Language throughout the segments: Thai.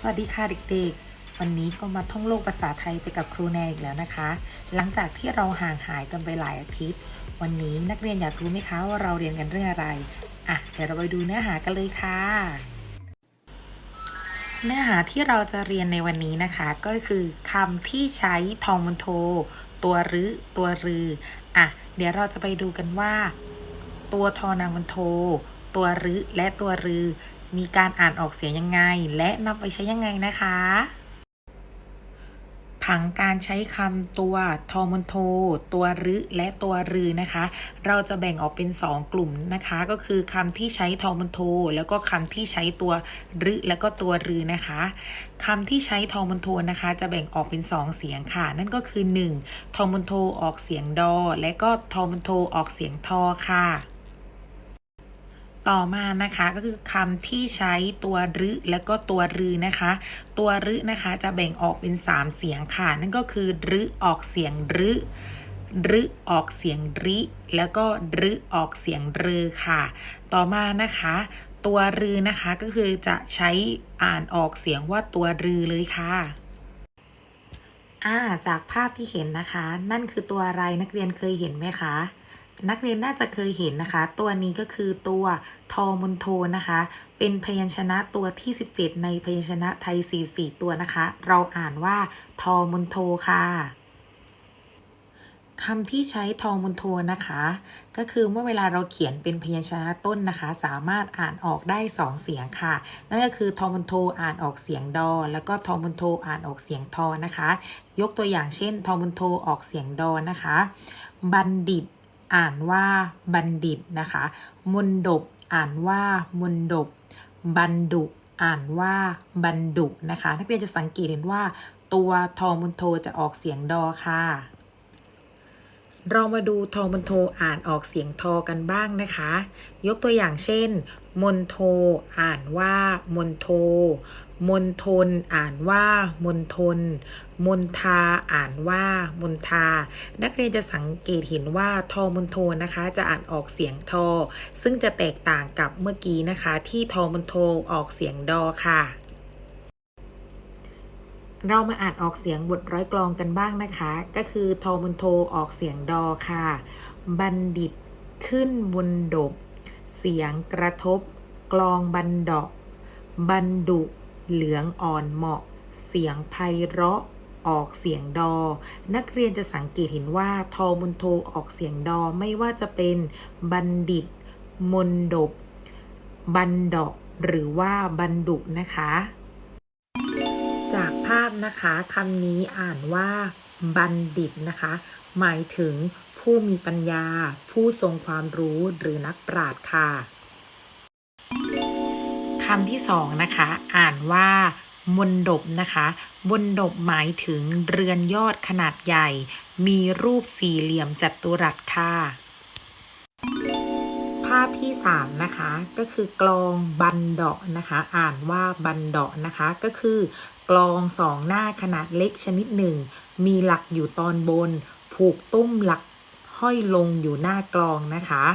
สวัสดีค่ะเด็กๆ วันนี้ก็มาท่องโลกภาษาไทยไปกับครูแนอีกแล้วนะคะ หลังจากที่เราห่างหายกันไปหลายอาทิตย์ วันนี้นักเรียนอยากรู้ไหมคะว่าเราเรียนกันเรื่องอะไร อะ เดี๋ยวเราไปดูเนื้อหากันเลยค่ะ เนื้อหาที่เราจะเรียนในวันนี้นะคะ ก็คือคำที่ใช้ทองมณโท ตัวรึ ตัวรือ อะ เดี๋ยวเราจะไปดูกันว่า ตัวทอนางมณโท ตัวรึและตัวรือ มีการอ่านออกเสียงยังไง และนำไปใช้ยังไงนะคะ ผังการใช้คำตัวทอมนโท ตัวรึและตัวรือนะคะ เราจะแบ่งออกเป็น 2 กลุ่มนะคะ ก็คือคำที่ใช้ทอมนโท แล้วก็คำที่ใช้ตัวรึแล้วก็ตัวรือนะคะคำที่ใช้ทอมนโทนะคะ จะแบ่งออกเป็น 2 เสียงค่ะ นั่นก็คือ 1. ทอมนโทออกเสียงดอ และก็ทอมนโทออกเสียงทอค่ะ ต่อมานะคะก็คือคำที่ใช้ตัวรึแล้วก็ตัวรือนะคะ ตัวรึนะคะจะแบ่งออกเป็น 3 เสียงค่ะ นั่นก็คือรึออกเสียงรึรึออกเสียงริ แล้วก็รึออกเสียงรือค่ะ ต่อมานะคะ ตัวรือนะคะก็คือจะใช้อ่านออกเสียงว่าตัวรือเลยค่ะอ่าจากภาพที่เห็นนะคะ นั่นคือตัวอะไรนักเรียนเคยเห็นไหมคะ นักเรียนน่าจะเคยเห็นนะคะ ตัวนี้ก็คือตัวทอมนโทนะคะ เป็นพยัญชนะตัวที่ 17 ในพยัญชนะไทย 44 ตัวนะคะ เราอ่านว่าทอมนโทค่ะคำที่ใช้ทอมนโทนะคะ ก็คือเมื่อเวลาเราเขียนเป็นพยัญชนะต้นนะคะ สามารถอ่านออกได้2เสียงค่ะ นั่นก็คือทอมนโทอ่านออกเสียงดอ แล้วก็ทอมนโทอ่านออกเสียงทอนะคะ ยกตัวอย่างเช่นทอมนโทออกเสียงดอนะคะ บัณฑิต อ่านว่าบัณฑิตนะคะ มนดบอ่านว่ามนดบ บันดุอ่านว่าบันดุนะคะ นักเรียนจะสังเกตเห็นว่า ตัวทอมุนโทจะออกเสียงดอค่ะ เรามาดูทอมุนโทอ่านออกเสียงทอกันบ้างนะคะ ยกตัวอย่างเช่น มนโท อ่านว่ามนโท มนทน อ่านว่ามนทน มนทา อ่านว่ามนทา นักเรียนจะสังเกตเห็นว่าทอมนโทนะคะ จะอ่านออกเสียงทอ ซึ่งจะแตกต่างกับเมื่อกี้นะคะ ที่ทอมนโทออกเสียงดอค่ะเรามาอ่านออกเสียงบทร้อยกลองกันบ้างนะคะ ก็คือทอมุนโทออกเสียงดอค่ะ บัณฑิตขึ้นบนดบ เสียงกระทบ กลองบันดอกบันดุ เหลืองอ่อนเหมาะ เสียงไพเราะ ออกเสียงดอ นักเรียนจะสังเกตเห็นว่า ทอมุนโทออกเสียงดอไม่ว่าจะเป็นบัณฑิต มนดบ บันดอก หรือว่าบันดุนะคะ จากภาพนะคะคำนี้อ่านว่า บัณฑิตนะคะ หมายถึง ผู้มีปัญญา ผู้ทรงความรู้หรือนักปราชญ์ค่ะคำที่สองนะคะ อ่านว่ามนดบนะคะมนดบหมายถึงเรือนยอดขนาดใหญ่ มีรูปสี่เหลี่ยมจัตุรัสค่ะ ภาพที่3นะคะก็คือกลองบันเดาะนะคะ อ่านว่าบันเดาะนะคะ ก็คือกลองสองหน้าขนาดเล็กชนิดหนึ่ง มีหลักอยู่ตอนบน ผูกตุ้มหลัก ห้อยลงอยู่หน้ากลองนะคะ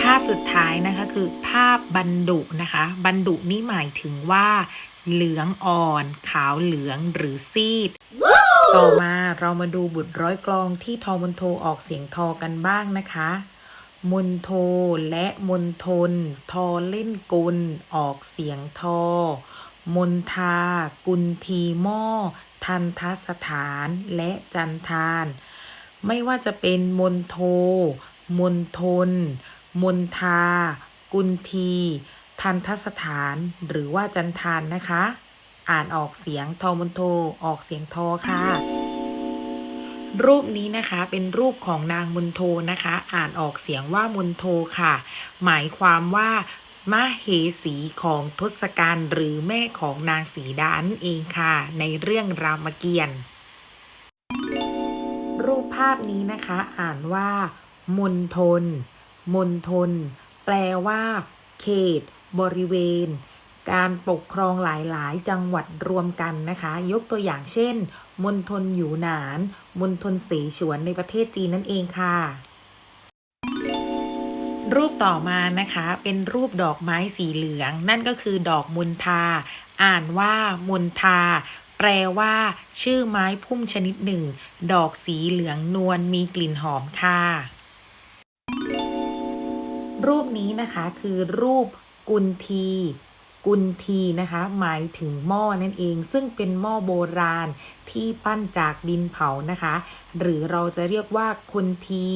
ภาพสุดท้ายนะคะคือภาพบันดุนะคะบันดุนี่หมายถึงว่าเหลืองอ่อน ขาวเหลืองหรือซีด ต่อมาเรามาดูบุตรร้อยกลองที่ทอมนโทออกเสียงทอกันบ้างนะคะ มนโทและมนทน ทอเล่นกล ออกเสียงทอ มนทา กุนทีหม้อ ทันทสถาน และจันทาน ไม่ว่าจะเป็นมนโท มนทน มนทา กุนที ทันทสถาน หรือว่าจันทานนะคะ อ่านออกเสียงทอมนโท ออกเสียงทอค่ะ รูปนี้นะคะเป็นรูปของนางมนโทนะคะ อ่านออกเสียงว่ามนโทค่ะ หมายความว่ามเหสีของทศกัณฐ์หรือแม่ของนางสีดานั่นเองค่ะ ในเรื่องรามเกียรติ์ ภาพนี้นะคะอ่านว่ามณฑลมณฑลแปลว่า เขต บริเวณ การปกครองหลายๆ จังหวัดรวมกันนะคะ ยกตัวอย่างเช่นมณฑลอยู่หนานมณฑลเสฉวนในประเทศจีนนั่นเองค่ะ รูปต่อมานะคะ เป็นรูปดอกไม้สีเหลือง นั่นก็คือดอกมุนทาอ่านว่ามุนทา แปลว่า ชื่อไม้พุ่มชนิดหนึ่ง ดอกสีเหลืองนวลมีกลิ่นหอมค่ะ รูปนี้นะคะคือรูปกุนที กุนทีนะคะ หมายถึงหม้อนั่นเอง ซึ่งเป็นหม้อโบราณที่ปั้นจากดินเผานะคะ หรือเราจะเรียกว่ากุนที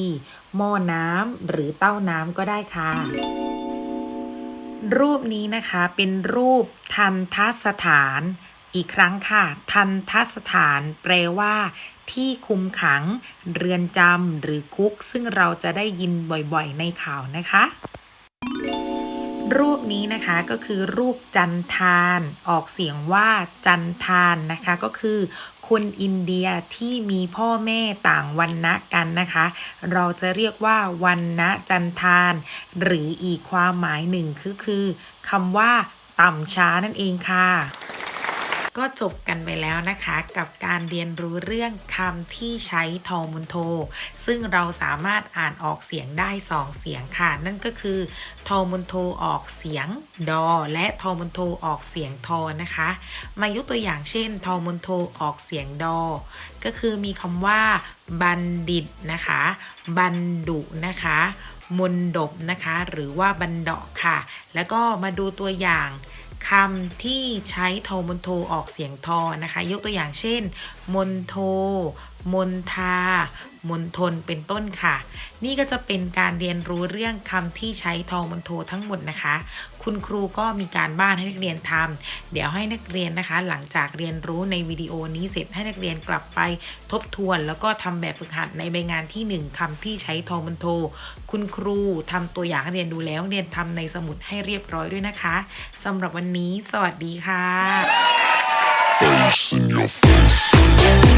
หม้อน้ำหรือเต้าน้ำก็ได้ค่ะรูปนี้นะคะเป็นรูปทันทสถาน อีกครั้งค่ะ ทันทสถานแปลว่า ที่คุมขัง เรือนจำหรือคุก ซึ่งเราจะได้ยินบ่อยๆ ในข่าวนะคะ รูปนี้นะคะก็คือรูปจันทาน ออกเสียงว่าจันทานนะคะก็คือคนอินเดียที่มีพ่อแม่ต่างวันนะกันนะคะ เราจะเรียกว่าวันนะจันทาน หรืออีกความหมายหนึ่งคือคือคำว่า ต่ำช้านั่นเองค่ะ ก็จบกันไปแล้วนะคะกับการเรียนรู้เรื่องคำที่ใช้ทอมุนโท ซึ่งเราสามารถอ่านออกเสียงได้สองเสียงค่ะ นั่นก็คือทอมุนโทออกเสียงดอ และทอมุนโทออกเสียงทอนะคะ มายกตัวอย่างเช่นทอมุนโทออกเสียงดอ ก็คือมีคำว่าบัณฑิตนะคะ บันดุนะคะมนดบนะคะ หรือว่าบันเดาะค่ะ แล้วก็มาดูตัวอย่าง คำที่ใช้โทมนโทออกเสียงทอนะคะ ยกตัวอย่างเช่น มนโท มนทามนทนเป็นต้นค่ะ นี่ก็จะเป็นการเรียนรู้เรื่องคำที่ใช้ทอมนโททั้งหมดนะคะ คุณครูก็มีการบ้านให้นักเรียนทำเดี๋ยวให้นักเรียนนะคะ หลังจากเรียนรู้ในวิดีโอนี้เสร็จให้นักเรียนกลับไปทบทวน แล้วก็ทำแบบฝึกหัดในใบงานที่หนึ่งคำที่ใช้ทอมนโท คุณครูทำตัวอย่างให้เรียนดูแล้วเรียนทำในสมุดให้เรียบร้อยด้วยนะคะสำหรับวันนี้ สวัสดีค่ะ Bass in your face.